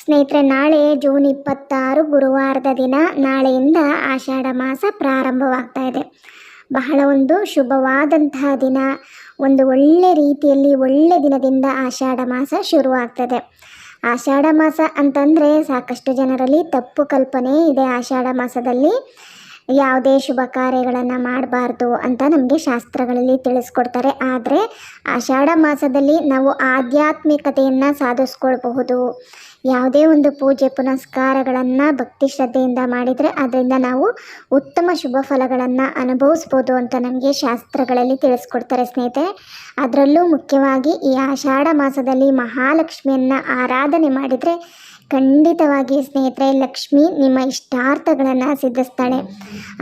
ಸ್ನೇಹಿತರೆ, ನಾಳೆ ಜೂನ್ ಇಪ್ಪತ್ತಾರು ಗುರುವಾರದ ದಿನ ನಾಳೆಯಿಂದ ಆಷಾಢ ಮಾಸ ಪ್ರಾರಂಭವಾಗ್ತಾ ಇದೆ. ಬಹಳ ಒಂದು ಶುಭವಾದಂತಹ ದಿನ. ಒಂದು ಒಳ್ಳೆ ರೀತಿಯಲ್ಲಿ ಒಳ್ಳೆ ದಿನದಿಂದ ಆಷಾಢ ಮಾಸ ಶುರುವಾಗ್ತದೆ. ಆಷಾಢ ಮಾಸ ಅಂತಂದರೆ ಸಾಕಷ್ಟು ಜನರಲ್ಲಿ ತಪ್ಪು ಕಲ್ಪನೆ ಇದೆ ಆಷಾಢ ಮಾಸದಲ್ಲಿ. ಯಾವುದೇ ಶುಭ ಕಾರ್ಯಗಳನ್ನು ಮಾಡಬಾರ್ದು ಅಂತ ನಮಗೆ ಶಾಸ್ತ್ರಗಳಲ್ಲಿ ತಿಳಿಸ್ಕೊಡ್ತಾರೆ. ಆದರೆ ಆಷಾಢ ಮಾಸದಲ್ಲಿ ನಾವು ಆಧ್ಯಾತ್ಮಿಕತೆಯನ್ನು ಸಾಧಿಸ್ಕೊಳ್ಬಹುದು. ಯಾವುದೇ ಒಂದು ಪೂಜೆ ಪುನಸ್ಕಾರಗಳನ್ನು ಭಕ್ತಿ ಶ್ರದ್ಧೆಯಿಂದ ಮಾಡಿದರೆ ಅದರಿಂದ ನಾವು ಉತ್ತಮ ಶುಭ ಫಲಗಳನ್ನು ಅನುಭವಿಸ್ಬೋದು ಅಂತ ನಮಗೆ ಶಾಸ್ತ್ರಗಳಲ್ಲಿ ತಿಳಿಸ್ಕೊಡ್ತಾರೆ ಸ್ನೇಹಿತರೆ. ಅದರಲ್ಲೂ ಮುಖ್ಯವಾಗಿ ಈ ಆಷಾಢ ಮಾಸದಲ್ಲಿ ಮಹಾಲಕ್ಷ್ಮಿಯನ್ನು ಆರಾಧನೆ ಮಾಡಿದರೆ ಖಂಡಿತವಾಗಿ ಸ್ನೇಹಿತರೆ, ಲಕ್ಷ್ಮಿ ನಿಮ್ಮ ಇಷ್ಟಾರ್ಥಗಳನ್ನು ಸಿದ್ಧಿಸ್ತಾಳೆ.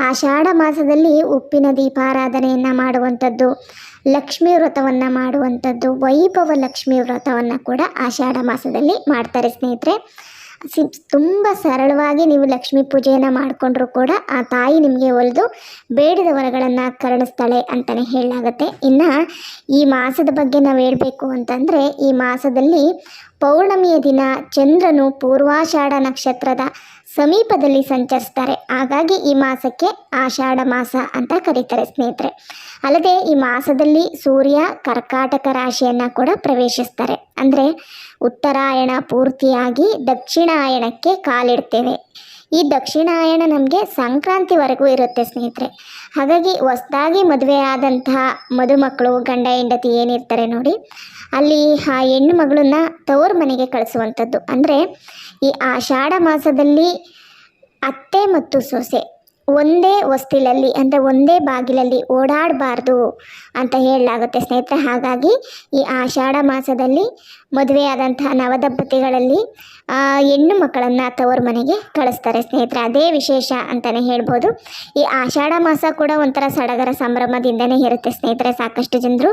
ಆಷಾಢ ಮಾಸದಲ್ಲಿ ಉಪ್ಪಿನ ದೀಪಾರಾಧನೆಯನ್ನು ಮಾಡುವಂಥದ್ದು, ಲಕ್ಷ್ಮೀ ವ್ರತವನ್ನು ಮಾಡುವಂಥದ್ದು, ವೈಭವ ಲಕ್ಷ್ಮೀ ವ್ರತವನ್ನು ಕೂಡ ಆಷಾಢ ಮಾಸದಲ್ಲಿ ಮಾಡ್ತಾರೆ ಸ್ನೇಹಿತರೆ. ಸಿ, ತುಂಬ ಸರಳವಾಗಿ ನೀವು ಲಕ್ಷ್ಮೀ ಪೂಜೆಯನ್ನು ಮಾಡಿಕೊಂಡ್ರೂ ಕೂಡ ಆ ತಾಯಿ ನಿಮಗೆ ಒಲಿದು ಬೇಡಿದ ವರಗಳನ್ನು ಕರುಣಿಸ್ತಾಳೆ ಅಂತಲೇ ಹೇಳಲಾಗುತ್ತೆ. ಇನ್ನು ಈ ಮಾಸದ ಬಗ್ಗೆ ನಾವು ಹೇಳಬೇಕು ಅಂತಂದರೆ, ಈ ಮಾಸದಲ್ಲಿ ಪೌರ್ಣಮಿಯ ದಿನ ಚಂದ್ರನು ಪೂರ್ವಾಷಾಢ ನಕ್ಷತ್ರದ ಸಮೀಪದಲ್ಲಿ ಸಂಚರಿಸ್ತಾರೆ. ಹಾಗಾಗಿ ಈ ಮಾಸಕ್ಕೆ ಆಷಾಢ ಮಾಸ ಅಂತ ಕರೀತಾರೆ ಸ್ನೇಹಿತರೆ. ಅಲ್ಲದೆ ಈ ಮಾಸದಲ್ಲಿ ಸೂರ್ಯ ಕರ್ಕಾಟಕ ರಾಶಿಯನ್ನು ಕೂಡ ಪ್ರವೇಶಿಸ್ತಾರೆ. ಅಂದರೆ ಉತ್ತರಾಯಣ ಪೂರ್ತಿಯಾಗಿ ದಕ್ಷಿಣಾಯಣಕ್ಕೆ ಕಾಲಿಡ್ತೇವೆ. ಈ ದಕ್ಷಿಣಾಯಣ ನಮಗೆ ಸಂಕ್ರಾಂತಿವರೆಗೂ ಇರುತ್ತೆ ಸ್ನೇಹಿತರೆ. ಹಾಗಾಗಿ ಹೊಸದಾಗಿ ಮದುವೆ ಆದಂತಹ ಮದುಮಕ್ಕಳು ಗಂಡ, ಹೆಂಡತಿ ಏನಿರ್ತಾರೆ ನೋಡಿ, ಅಲ್ಲಿ ಆ ಹೆಣ್ಣು ಮಗಳನ್ನ ತವ್ರ ಮನೆಗೆ ಕಳಿಸುವಂಥದ್ದು. ಅಂದರೆ ಈ ಆಷಾಢ ಮಾಸದಲ್ಲಿ ಅತ್ತೆ ಮತ್ತು ಸೊಸೆ ಒಂದೇ ಹೊಸ್ತಿಲಲ್ಲಿ, ಅಂದರೆ ಒಂದೇ ಬಾಗಿಲಲ್ಲಿ ಓಡಾಡಬಾರ್ದು ಅಂತ ಹೇಳಲಾಗುತ್ತೆ ಸ್ನೇಹಿತರೆ. ಹಾಗಾಗಿ ಈ ಆಷಾಢ ಮಾಸದಲ್ಲಿ ಮದುವೆಯಾದಂತಹ ನವದಂಪತಿಗಳಲ್ಲಿ ಹೆಣ್ಣು ಮಕ್ಕಳನ್ನು ತವರು ಮನೆಗೆ ಕಳಿಸ್ತಾರೆ ಸ್ನೇಹಿತರೆ. ಅದೇ ವಿಶೇಷ ಅಂತಲೇ ಹೇಳ್ಬೋದು. ಈ ಆಷಾಢ ಮಾಸ ಕೂಡ ಒಂಥರ ಸಡಗರ ಸಂಭ್ರಮದಿಂದನೇ ಇರುತ್ತೆ ಸ್ನೇಹಿತರೆ. ಸಾಕಷ್ಟು ಜನರು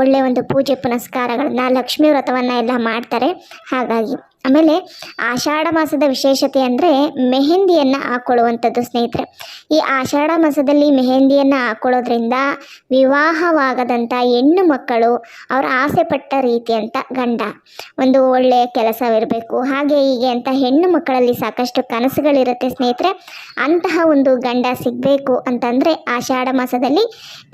ಒಳ್ಳೆಯ ಒಂದು ಪೂಜೆ ಪುನಸ್ಕಾರಗಳನ್ನ, ಲಕ್ಷ್ಮೀ ವ್ರತವನ್ನು ಎಲ್ಲ ಮಾಡ್ತಾರೆ. ಹಾಗಾಗಿ ಆಮೇಲೆ ಆಷಾಢ ಮಾಸದ ವಿಶೇಷತೆ ಅಂದರೆ ಮೆಹೆಂದಿಯನ್ನು ಹಾಕ್ಕೊಳ್ಳುವಂಥದ್ದು ಸ್ನೇಹಿತರೆ. ಈ ಆಷಾಢ ಮಾಸದಲ್ಲಿ ಮೆಹೆಂದಿಯನ್ನು ಹಾಕ್ಕೊಳ್ಳೋದ್ರಿಂದ ವಿವಾಹವಾಗದಂಥ ಹೆಣ್ಣು ಮಕ್ಕಳು ಅವರ ಆಸೆ ಪಟ್ಟ ಅಂತ ಗಂಡ ಒಂದು ಒಳ್ಳೆಯ ಕೆಲಸವಿರಬೇಕು. ಹಾಗೆ ಹೀಗೆ ಅಂತ ಹೆಣ್ಣು ಮಕ್ಕಳಲ್ಲಿ ಸಾಕಷ್ಟು ಕನಸುಗಳಿರುತ್ತೆ ಸ್ನೇಹಿತರೆ. ಅಂತಹ ಒಂದು ಗಂಡ ಸಿಗಬೇಕು ಅಂತಂದರೆ ಆಷಾಢ ಮಾಸದಲ್ಲಿ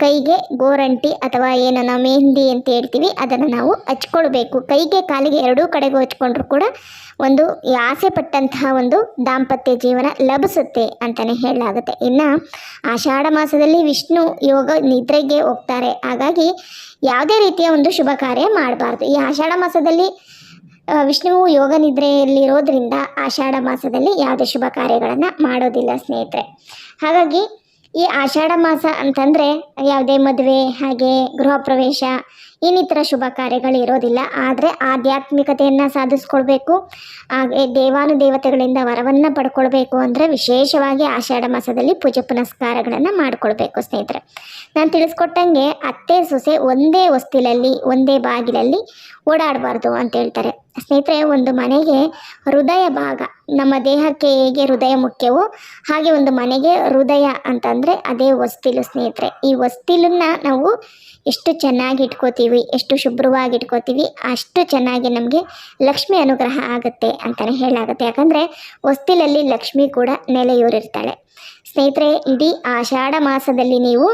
ಕೈಗೆ ಗೋರಂಟಿ ಅಥವಾ ಏನನ್ನ ಮೆಹಂದಿ ಅಂತ ಹೇಳ್ತೀವಿ, ಅದನ್ನು ನಾವು ಹಚ್ಕೊಳ್ಬೇಕು. ಕೈಗೆ ಕಾಲಿಗೆ ಎರಡೂ ಕಡೆಗೂ ಹಚ್ಕೊಂಡ್ರು ಕೂಡ ಒಂದು ಆಸೆ ಪಟ್ಟಂತಹ ಒಂದು ದಾಂಪತ್ಯ ಜೀವನ ಲಭಿಸುತ್ತೆ ಅಂತಲೇ ಹೇಳಲಾಗುತ್ತೆ. ಇನ್ನು, ಆಷಾಢ ಮಾಸದಲ್ಲಿ ವಿಷ್ಣು ಯೋಗ ನಿದ್ರೆಗೆ ಹೋಗ್ತಾರೆ. ಹಾಗಾಗಿ, ಯಾವುದೇ ರೀತಿಯ ಒಂದು ಶುಭ ಕಾರ್ಯ ಮಾಡಬಾರ್ದು. ಈ ಆಷಾಢ ಮಾಸದಲ್ಲಿ ವಿಷ್ಣುವು ಯೋಗ ನಿದ್ರೆಯಲ್ಲಿರೋದ್ರಿಂದ ಆಷಾಢ ಮಾಸದಲ್ಲಿ ಯಾವುದೇ ಶುಭ ಕಾರ್ಯಗಳನ್ನು ಮಾಡೋದಿಲ್ಲ ಸ್ನೇಹಿತರೆ. ಹಾಗಾಗಿ ಈ ಆಷಾಢ ಮಾಸ ಅಂತಂದರೆ ಯಾವುದೇ ಮದುವೆ, ಹಾಗೆ ಗೃಹ ಪ್ರವೇಶ, ಇನ್ನಿತರ ಶುಭ ಕಾರ್ಯಗಳು ಇರೋದಿಲ್ಲ. ಆದರೆ ಆಧ್ಯಾತ್ಮಿಕತೆಯನ್ನು ಸಾಧಿಸ್ಕೊಳ್ಬೇಕು. ಹಾಗೆ ದೇವಾನುದೇವತೆಗಳಿಂದ ವರವನ್ನು ಪಡ್ಕೊಳ್ಬೇಕು ಅಂದರೆ ವಿಶೇಷವಾಗಿ ಆಷಾಢ ಮಾಸದಲ್ಲಿ ಪೂಜೆ ಪುನಸ್ಕಾರಗಳನ್ನು ಮಾಡಿಕೊಳ್ಬೇಕು ಸ್ನೇಹಿತರೆ. ನಾನು ತಿಳಿಸ್ಕೊಟ್ಟಂಗೆ ಅತ್ತೆ ಸೊಸೆ ಒಂದೇ ಹೊಸ್ತಿಲಲ್ಲಿ, ಒಂದೇ ಬಾಗಿಲಲ್ಲಿ ಓಡಾಡಬಾರ್ದು ಅಂತ ಹೇಳ್ತಾರೆ. ಸ್ನೇಹಿತರೆ, ಒಂದು ಮನೆಗೆ ಹೃದಯ ಭಾಗ, ನಮ್ಮ ದೇಹಕ್ಕೆ ಹೇಗೆ ಹೃದಯ ಮುಖ್ಯವೋ ಹಾಗೆ ಒಂದು ಮನೆಗೆ ಹೃದಯ ಅಂತಂದರೆ ಅದೇ ಹೊಸ್ತಿಲು ಸ್ನೇಹಿತರೆ. ಈ ಹೊಸ್ತಿಲನ್ನ ನಾವು ಎಷ್ಟು ಚೆನ್ನಾಗಿ ಇಟ್ಕೋತೀವಿ, ಎಷ್ಟು ಶುಭ್ರವಾಗಿ ಇಟ್ಕೋತೀವಿ, ಅಷ್ಟು ಚೆನ್ನಾಗಿ ನಮಗೆ ಲಕ್ಷ್ಮಿ ಅನುಗ್ರಹ ಆಗುತ್ತೆ ಅಂತಲೇ ಹೇಳಾಗುತ್ತೆ ಯಾಕಂದರೆ ಹೊಸ್ತಿಲಲ್ಲಿ ಲಕ್ಷ್ಮಿ ಕೂಡ ನೆಲೆಯೂರಿರ್ತಾಳೆ. ಸ್ನೇಹಿತರೆ, ಇಡೀ ಆಷಾಢ ಮಾಸದಲ್ಲಿ ನೀವು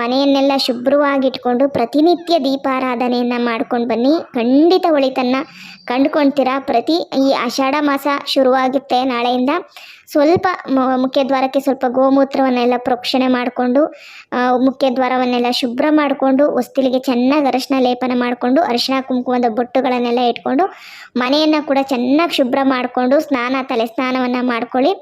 ಮನೆಯನ್ನೆಲ್ಲ ಶುಭ್ರವಾಗಿಟ್ಕೊಂಡು ಪ್ರತಿನಿತ್ಯ ದೀಪಾರಾಧನೆಯನ್ನು ಮಾಡ್ಕೊಂಡು ಬನ್ನಿ. ಖಂಡಿತ ಒಳಿತನ್ನು ಕಂಡುಕೊಳ್ತೀರಾ ಪ್ರತಿ ಈ ಆಷಾಢ ಮಾಸ ಶುರುವಾಗುತ್ತೆ ನಾಳೆಯಿಂದ. ಸ್ವಲ್ಪ ಮುಖ್ಯದ್ವಾರಕ್ಕೆ ಸ್ವಲ್ಪ ಗೋಮೂತ್ರವನ್ನೆಲ್ಲ ಪ್ರೋಕ್ಷಣೆ ಮಾಡಿಕೊಂಡು ಮುಖ್ಯದ್ವಾರವನ್ನೆಲ್ಲ ಶುಭ್ರ ಮಾಡಿಕೊಂಡು, ಹೊಸ್ತಿಲಿಗೆ ಚೆನ್ನಾಗಿ ಅರಶಿನ ಲೇಪನ ಮಾಡಿಕೊಂಡು, ಅರಶಿನ ಕುಂಕುಮದ ಬೊಟ್ಟುಗಳನ್ನೆಲ್ಲ ಇಟ್ಕೊಂಡು, ಮನೆಯನ್ನು ಕೂಡ ಚೆನ್ನಾಗಿ ಶುಭ್ರ ಮಾಡಿಕೊಂಡು, ಸ್ನಾನ ತಲೆ ಸ್ನಾನವನ್ನು ಮಾಡ್ಕೊಳ್ಳಿ.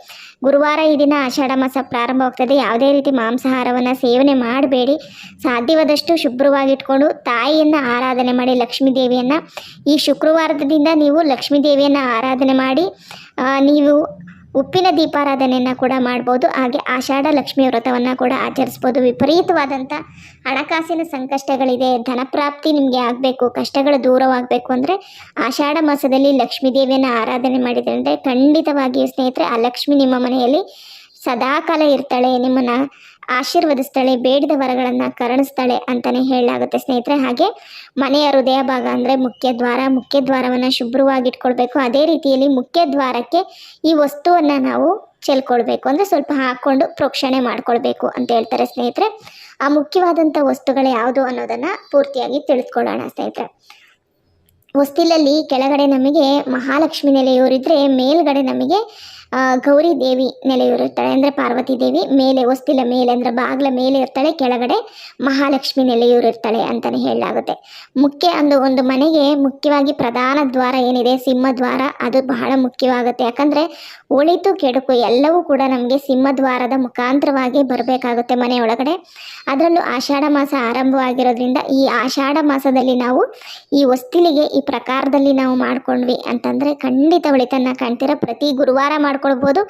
ಗುರುವಾರ ಈ ದಿನ ಆಷಾಢ ಮಾಸ ಪ್ರಾರಂಭವಾಗ್ತದೆ ಯಾವುದೇ ರೀತಿ ಮಾಂಸಾಹಾರವನ್ನು ಸೇವನೆ ಮಾಡಬೇಡಿ. ಸಾಧ್ಯವಾದಷ್ಟು ಶುಭ್ರವಾಗಿಟ್ಕೊಂಡು ತಾಯಿಯನ್ನು ಆರಾಧನೆ ಮಾಡಿ, ಲಕ್ಷ್ಮೀ ದೇವಿಯನ್ನು. ಈ ಶುಕ್ರವಾರದಿಂದ ನೀವು ಲಕ್ಷ್ಮೀ ದೇವಿಯನ್ನು ಆರಾಧನೆ ಮಾಡಿ ನೀವು ಉಪ್ಪಿನ ದೀಪಾರಾಧನೆಯನ್ನು ಕೂಡ ಮಾಡ್ಬೋದು. ಹಾಗೆ ಆಷಾಢ ಲಕ್ಷ್ಮೀ ವ್ರತವನ್ನು ಕೂಡ ಆಚರಿಸ್ಬೋದು. ವಿಪರೀತವಾದಂಥ ಹಣಕಾಸಿನ ಸಂಕಷ್ಟಗಳಿದೆ. ಧನಪ್ರಾಪ್ತಿ ನಿಮಗೆ ಆಗಬೇಕು. ಕಷ್ಟಗಳು ದೂರವಾಗಬೇಕು ಅಂದರೆ ಆಷಾಢ ಮಾಸದಲ್ಲಿ ಲಕ್ಷ್ಮೀ ದೇವಿಯನ್ನು ಆರಾಧನೆ ಮಾಡಿದ್ರೆ ಅಂದರೆ ಖಂಡಿತವಾಗಿಯೂ ಸ್ನೇಹಿತರೆ, ಆ ಲಕ್ಷ್ಮಿ ನಿಮ್ಮ ಮನೆಯಲ್ಲಿ ಸದಾಕಾಲ ಇರ್ತಾಳೆ. ನಿಮ್ಮನ್ನು ಆಶೀರ್ವದಿಸ್ತಾಳೆ, ಬೇಡಿದ ವರಗಳನ್ನು ಕರುಣಿಸ್ತಾಳೆ ಅಂತಲೇ ಹೇಳಲಾಗುತ್ತೆ ಸ್ನೇಹಿತರೆ. ಹಾಗೆ ಮನೆಯ ಹೃದಯ ಭಾಗ ಅಂದರೆ ಮುಖ್ಯ ದ್ವಾರ, ಮುಖ್ಯ ದ್ವಾರವನ್ನು ಶುಭ್ರವಾಗಿ ಇಟ್ಕೊಳ್ಬೇಕು ಅದೇ ರೀತಿಯಲ್ಲಿ ಮುಖ್ಯ ದ್ವಾರಕ್ಕೆ ಈ ವಸ್ತುವನ್ನು ನಾವು ಚೆಲ್ಕೊಳ್ಬೇಕು. ಅಂದರೆ ಸ್ವಲ್ಪ ಹಾಕ್ಕೊಂಡು ಪ್ರೋಕ್ಷಣೆ ಮಾಡ್ಕೊಳ್ಬೇಕು ಅಂತ ಹೇಳ್ತಾರೆ ಸ್ನೇಹಿತರೆ. ಆ ಮುಖ್ಯವಾದಂಥ ವಸ್ತುಗಳು ಯಾವುದು ಅನ್ನೋದನ್ನು ಪೂರ್ತಿಯಾಗಿ ತಿಳಿಸ್ಕೊಳ್ಳೋಣ ಸ್ನೇಹಿತರೆ. ಹೊಸ್ತಿಲಲ್ಲಿ ಕೆಳಗಡೆ ನಮಗೆ ಮಹಾಲಕ್ಷ್ಮಿ ನೆಲೆಯೂರಿದ್ರೆ ಮೇಲ್ಗಡೆ ನಮಗೆ ಗೌರಿ ದೇವಿ ನೆಲೆಯೂರಿರ್ತಾಳೆ ಅಂದರೆ ಪಾರ್ವತಿ ದೇವಿ ಮೇಲೆ, ಹೊಸ್ತಿಲ ಮೇಲೆ ಅಂದರೆ ಬಾಗಿಲ ಮೇಲೆ ಇರ್ತಾಳೆ, ಕೆಳಗಡೆ ಮಹಾಲಕ್ಷ್ಮಿ ನೆಲೆಯೂರಿರ್ತಾಳೆ ಅಂತಲೇ ಹೇಳಲಾಗುತ್ತೆ. ಮುಖ್ಯ ಒಂದು ಒಂದು ಮನೆಗೆ ಮುಖ್ಯವಾಗಿ ಪ್ರಧಾನ ದ್ವಾರ ಏನಿದೆ ಸಿಂಹದ್ವಾರ ಅದು ಬಹಳ ಮುಖ್ಯವಾಗುತ್ತೆ. ಯಾಕಂದರೆ ಒಳಿತು ಕೆಡುಕು ಎಲ್ಲವೂ ಕೂಡ ನಮಗೆ ಸಿಂಹದ್ವಾರದ ಮುಖಾಂತರವಾಗಿ ಬರಬೇಕಾಗುತ್ತೆ ಮನೆ ಒಳಗಡೆ. ಅದರಲ್ಲೂ ಆಷಾಢ ಮಾಸ ಆರಂಭವಾಗಿರೋದ್ರಿಂದ ಈ ಆಷಾಢ ಮಾಸದಲ್ಲಿ ನಾವು ಈ ಹೊಸ್ತಿಲಿಗೆ ಈ ಪ್ರಕಾರದಲ್ಲಿ ನಾವು ಮಾಡ್ಕೊಂಡ್ವಿ ಅಂತಂದರೆ ಖಂಡಿತ ಒಳಿತನ್ನ ಕಾಣ್ತೀರ. ಪ್ರತಿ ಗುರುವಾರ ಮಾಡ್ಕೊಳ್ಬೋದು,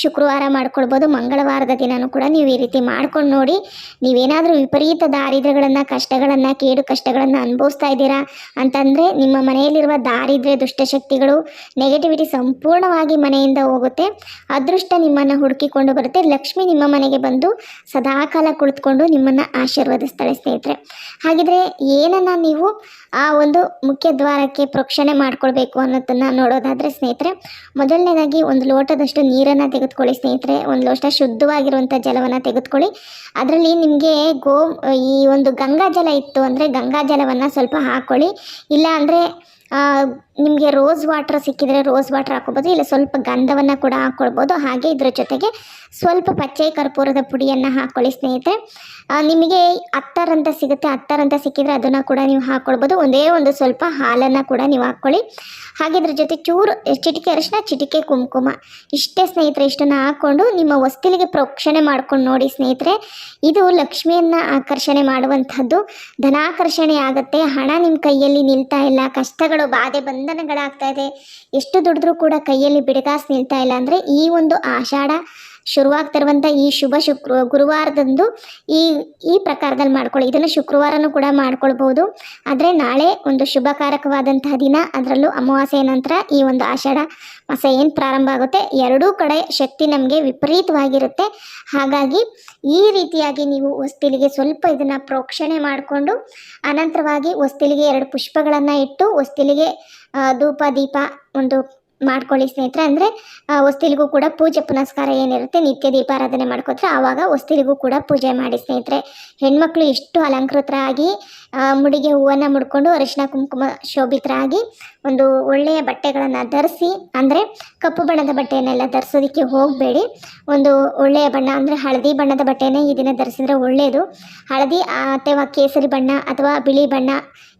ಶುಕ್ರವಾರ ಮಾಡ್ಕೊಳ್ಬೋದು, ಮಂಗಳವಾರದ ದಿನವೂ ಕೂಡ ನೀವು ಈ ರೀತಿ ಮಾಡ್ಕೊಂಡು ನೋಡಿ, ನೀವೇನಾದರೂ ವಿಪರೀತ ದಾರಿದ್ರ್ಯಗಳನ್ನು, ಕಷ್ಟಗಳನ್ನು, ಕೇಡು ಕಷ್ಟಗಳನ್ನು ಅನುಭವಿಸ್ತಾ ಇದ್ದೀರಾ ಅಂತಂದರೆ ನಿಮ್ಮ ಮನೆಯಲ್ಲಿರುವ ದಾರಿದ್ರ್ಯ ದುಷ್ಟಶಕ್ತಿಗಳು ನೆಗೆಟಿವಿಟಿ ಸಂಪೂರ್ಣವಾಗಿ ಮನೆಯಿಂದ ಹೋಗುತ್ತೆ. ಅದೃಷ್ಟ ನಿಮ್ಮನ್ನು ಹುಡುಕಿಕೊಂಡು ಬರುತ್ತೆ. ಲಕ್ಷ್ಮಿ ನಿಮ್ಮ ಮನೆಗೆ ಬಂದು ಸದಾಕಾಲ ಕುಳಿತುಕೊಂಡು ನಿಮ್ಮನ್ನು ಆಶೀರ್ವದಿಸ್ತಾಳೆ ಸ್ನೇಹಿತರೆ. ಹಾಗಿದ್ರೆ ಏನನ್ನ ನೀವು ಆ ಒಂದು ಮುಖ್ಯ ದ್ವಾರಕ್ಕೆ ಪ್ರೋಕ್ಷಣೆ ಮಾಡ್ಕೊಳ್ಬೇಕು ಅನ್ನೋದನ್ನು ನೋಡೋದಾದರೆ ಸ್ನೇಹಿತರೆ, ಮೊದಲನೇದಾಗಿ ಒಂದು ಲೋಟದಷ್ಟು ನೀರನ್ನು ತೆಗೆದುಕೊಳ್ಳಿ, ಸ್ನೇಹಿತರೆ. ಒಂದು ಲೋಟ ಶುದ್ಧವಾಗಿರುವಂಥ ಜಲವನ್ನು ತೆಗೆದುಕೊಳ್ಳಿ. ಅದರಲ್ಲಿ ನಿಮಗೆ ಗೋ, ಈ ಒಂದು ಗಂಗಾ ಜಲ ಇತ್ತು ಅಂದರೆ ಗಂಗಾ ಜಲವನ್ನು ಸ್ವಲ್ಪ ಹಾಕ್ಕೊಳ್ಳಿ ಇಲ್ಲ ಅಂದರೆ ನಿಮಗೆ ರೋಸ್ ವಾಟರ್ ಸಿಕ್ಕಿದರೆ ರೋಸ್ ವಾಟರ್ ಹಾಕೋಬೋದು ಇಲ್ಲ ಸ್ವಲ್ಪ ಗಂಧವನ್ನು ಕೂಡ ಹಾಕ್ಕೊಳ್ಬೋದು. ಹಾಗೆ ಇದರ ಜೊತೆಗೆ ಸ್ವಲ್ಪ ಪಚ್ಚೆ ಕರ್ಪೂರದ ಪುಡಿಯನ್ನು ಹಾಕ್ಕೊಳ್ಳಿ ಸ್ನೇಹಿತರೆ. ನಿಮಗೆ ಹತ್ತರಂತ ಸಿಗುತ್ತೆ ಹತ್ತರಂತ ಸಿಕ್ಕಿದ್ರೆ ಅದನ್ನು ಕೂಡ ನೀವು ಹಾಕ್ಕೊಳ್ಬೋದು ಒಂದೇ ಒಂದು ಸ್ವಲ್ಪ ಹಾಲನ್ನು ಕೂಡ ನೀವು ಹಾಕ್ಕೊಳ್ಳಿ ಹಾಗೆ ಜೊತೆ ಚೂರು ಚಿಟಿಕೆ ಅರಿಶಿನ, ಚಿಟಿಕೆ ಕುಂಕುಮ. ಇಷ್ಟೇ ಸ್ನೇಹಿತರೆ, ಇಷ್ಟನ್ನು ಹಾಕ್ಕೊಂಡು ನಿಮ್ಮ ವಸ್ತುಲಿಗೆ ಪ್ರೋಕ್ಷಣೆ ಮಾಡ್ಕೊಂಡು ನೋಡಿ ಸ್ನೇಹಿತರೆ. ಇದು ಲಕ್ಷ್ಮಿಯನ್ನು ಆಕರ್ಷಣೆ ಮಾಡುವಂಥದ್ದು. ಧನಾಕರ್ಷಣೆ ಆಗುತ್ತೆ. ಹಣ ನಿಮ್ಮ ಕೈಯಲ್ಲಿ ನಿಲ್ತಾ ಇಲ್ಲ. ಕಷ್ಟಗಳು, ಬಾಧೆ, ಬಂಧನಗಳಾಗ್ತಾ ಇದೆ. ಎಷ್ಟು ದುಡಿದ್ರೂ ಕೂಡ ಕೈಯಲ್ಲಿ ಬಿಡಗಾಸು ನಿಲ್ತಾ ಇಲ್ಲ ಅಂದರೆ ಈ ಒಂದು ಆಷಾಢ ಶುರುವಾಗ್ತಿರುವಂಥ ಈ ಶುಭ ಶುಕ್ರ ಗುರುವಾರದಂದು ಈ ಈ ಪ್ರಕಾರದಲ್ಲಿ ಮಾಡ್ಕೊಳ್ಳಿ. ಇದನ್ನು ಶುಕ್ರವಾರನೂ ಕೂಡ ಮಾಡ್ಕೊಳ್ಬೋದು ಆದರೆ ನಾಳೆ ಒಂದು ಶುಭಕಾರಕವಾದಂತಹ ದಿನ. ಅದರಲ್ಲೂ ಅಮಾವಾಸ್ಯೆಯ ನಂತರ ಈ ಒಂದು ಆಷಾಢ ಮಾಸ ಏನು ಪ್ರಾರಂಭ ಆಗುತ್ತೆ? ಎರಡೂ ಕಡೆ ಶಕ್ತಿ ನಮಗೆ ವಿಪರೀತವಾಗಿರುತ್ತೆ. ಹಾಗಾಗಿ ಈ ರೀತಿಯಾಗಿ ನೀವು ಹೊಸ್ತಿಲಿಗೆ ಸ್ವಲ್ಪ ಇದನ್ನು ಪ್ರೋಕ್ಷಣೆ ಮಾಡಿಕೊಂಡು, ಅನಂತರವಾಗಿ ಹೊಸ್ತಿಲಿಗೆ ಎರಡು ಪುಷ್ಪಗಳನ್ನು ಇಟ್ಟು, ಹೊಸ್ತಿಲಿಗೆ ಧೂಪ, ದೀಪ ಒಂದು ಮಾಡ್ಕೊಳ್ಳಿ ಸ್ನೇಹಿತರೆ. ಅಂದರೆ ಹೊಸ್ತಿಲಿಗೂ ಕೂಡ ಪೂಜೆ ಪುನಸ್ಕಾರ ಏನಿರುತ್ತೆ, ನಿತ್ಯ ದೀಪಾರಾಧನೆ ಮಾಡ್ಕೋತಾರೆ ಆವಾಗ ಹೊಸ್ತಿಲಿಗೂ ಕೂಡ ಪೂಜೆ ಮಾಡಿ ಸ್ನೇಹಿತರೆ. ಹೆಣ್ಮಕ್ಳು ಎಷ್ಟು ಅಲಂಕೃತರಾಗಿ ಮುಡಿಗೆ ಹೂವನ್ನು ಮುಡ್ಕೊಂಡು ಅರಿಶಿನ, ಕುಂಕುಮ, ಶೋಭಿತರಾಗಿ ಒಂದು ಒಳ್ಳೆಯ ಬಟ್ಟೆಗಳನ್ನು ಧರಿಸಿ, ಅಂದರೆ ಕಪ್ಪು ಬಣ್ಣದ ಬಟ್ಟೆಯನ್ನೆಲ್ಲ ಧರಿಸೋದಕ್ಕೆ ಹೋಗಬೇಡಿ. ಒಂದು ಒಳ್ಳೆಯ ಬಣ್ಣ, ಅಂದರೆ ಹಳದಿ ಬಣ್ಣದ ಬಟ್ಟೆನೇ ಈ ದಿನ ಧರಿಸಿದ್ರೆ ಒಳ್ಳೆಯದು ಹಳದಿ ಅಥವಾ ಕೇಸರಿ ಬಣ್ಣ ಅಥವಾ ಬಿಳಿ ಬಣ್ಣ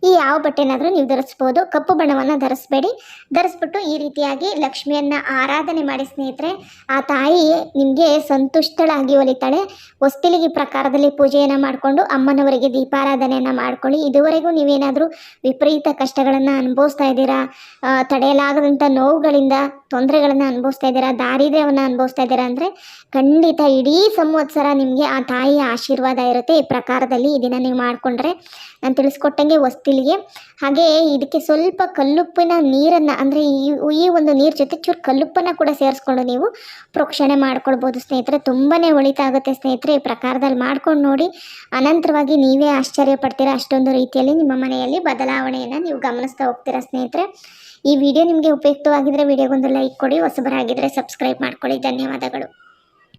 ಈ ಯಾವ ಬಟ್ಟೆನಾದರೂ ನೀವು ಧರಿಸ್ಬೋದು. ಕಪ್ಪು ಬಣ್ಣವನ್ನು ಧರಿಸ್ಬೇಡಿ. ಧರಿಸ್ಬಿಟ್ಟು ಈ ರೀತಿಯಾಗಿ ಲಕ್ಷ್ಮಿಯನ್ನು ಆರಾಧನೆ ಮಾಡಿ ಸ್ನೇಹಿತರೆ, ಆ ತಾಯಿ ನಿಮಗೆ ಸಂತುಷ್ಟಳಾಗಿ ಒಲಿತಾಳೆ. ಹೊಸ್ತಿಲಿಗೆ ಪ್ರಕಾರದಲ್ಲಿ ಪೂಜೆಯನ್ನು ಮಾಡಿಕೊಂಡು ಅಮ್ಮನವರಿಗೆ ದೀಪಾರಾಧನೆಯನ್ನು ಮಾಡ್ಕೊಳ್ಳಿ. ಇದುವರೆಗೂ ನೀವೇನಾದರೂ ವಿಪರೀತ ಕಷ್ಟಗಳನ್ನು ಅನುಭವಿಸ್ತಾ ಇದ್ದೀರಾ? ತಡೆಯಲಾಗದಂಥ ನೋವುಗಳಿಂದ ತೊಂದರೆಗಳನ್ನು ಅನುಭವಿಸ್ತಾ ಇದ್ದೀರಾ? ದಾರಿದ್ರ್ಯವನ್ನು ಅನುಭವಿಸ್ತಾ ಇದ್ದೀರಾ ಅಂದರೆ ಖಂಡಿತ ಇಡೀ ಸಂವತ್ಸರ ನಿಮಗೆ ಆ ತಾಯಿಯ ಆಶೀರ್ವಾದ ಇರುತ್ತೆ. ಈ ಪ್ರಕಾರದಲ್ಲಿ ಇದನ್ನು ನೀವು ಮಾಡಿಕೊಂಡ್ರೆ ನಾನು ತಿಳಿಸ್ಕೊಟ್ಟಂಗೆ ಹೊಸ್ತಿಲಿಗೆ. ಹಾಗೆ ಇದಕ್ಕೆ ಸ್ವಲ್ಪ ಕಲ್ಲುಪ್ಪಿನ ನೀರನ್ನು, ಅಂದರೆ ಈ ಈ ಒಂದು ನೀರು ಜೊತೆ ಚೂರು ಕಲ್ಲುಪ್ಪನ್ನು ಕೂಡ ಸೇರಿಸ್ಕೊಂಡು ನೀವು ಪ್ರೋಕ್ಷಣೆ ಮಾಡ್ಕೊಳ್ಬೋದು ಸ್ನೇಹಿತರೆ. ತುಂಬಾ ಒಳಿತಾಗುತ್ತೆ ಸ್ನೇಹಿತರೆ ಈ ಪ್ರಕಾರದಲ್ಲಿ ಮಾಡ್ಕೊಂಡು ನೋಡಿ. ಅನಂತರವಾಗಿ ನೀವೇ ಆಶ್ಚರ್ಯ ಪಡ್ತೀರಾ ಅಷ್ಟೊಂದು ರೀತಿಯಲ್ಲಿ ನಿಮ್ಮ ಮನೆಯಲ್ಲಿ ಬದಲಾವಣೆಯನ್ನು ನೀವು ಗಮನಿಸ್ತಾ ಹೋಗ್ತೀರಾ ಸ್ನೇಹಿತರೆ. ಈ ವಿಡಿಯೋ ನಿಮಗೆ ಉಪಯುಕ್ತವಾಗಿದ್ದರೆ ವಿಡಿಯೋಗೊಂದು ಲೈಕ್ ಕೊಡಿ ಹೊಸಬರಾಗಿದ್ದರೆ ಸಬ್ಸ್ಕ್ರೈಬ್ ಮಾಡ್ಕೊಳ್ಳಿ. ಧನ್ಯವಾದಗಳು.